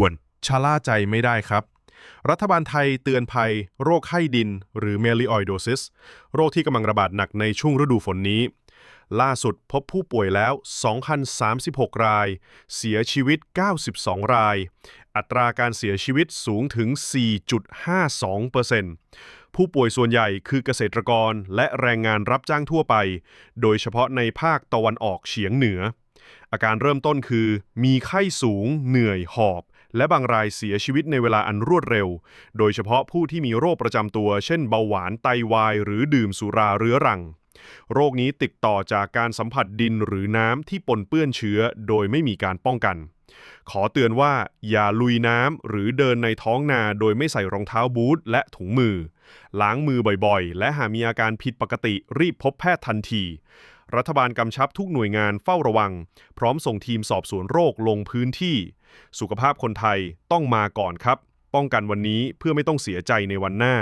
ด่วนชะล่าใจไม่ได้ครับ รัฐบาลไทยเตือนภัย โรคไข้ดิน หรือเมลิออยโดซิส โรคที่กำลังระบาดหนักในช่วงฤดูฝนนี้ ล่าสุดพบผู้ป่วยแล้ว 2,036 ราย เสียชีวิต 92 ราย อัตราการเสียชีวิตสูงถึง 4.52%ผู้ป่วยส่วนใหญ่คือเกษตรกรและแรงงานรับจ้างทั่วไป โดยเฉพาะในภาคตะวันออกเฉียงเหนือ อาการเริ่มต้นคือ มีไข้สูง เหนื่อยหอบ และบางรายเสียชีวิตในเวลาอันรวดเร็ว โดยเฉพาะผู้ที่มีโรคประจำตัว เช่นเบาหวานไตวาย หรือดื่มสุราเรื้อรัง โรคนี้ติดต่อจากการสัมผัสดินหรือน้ำที่ปนเปื้อนเชื้อ โดยไม่มีการป้องกัน ขอเตือนว่า อย่าลุยน้ำหรือเดินในท้องนาโดยไม่ใส่รองเท้าบูทและถุงมือ ล้างมือบ่อยๆ และหากมีอาการผิดปกติรีบพบแพทย์ทันที รัฐบาลกำชับทุกหน่วยงานเฝ้าระวัง พร้อมส่งทีมสอบสวนโรคลงพื้นที่ สุขภาพคนไทยต้องมาก่อนครับ ป้องกันวันนี้เพื่อไม่ต้องเสียใจในวันหน้า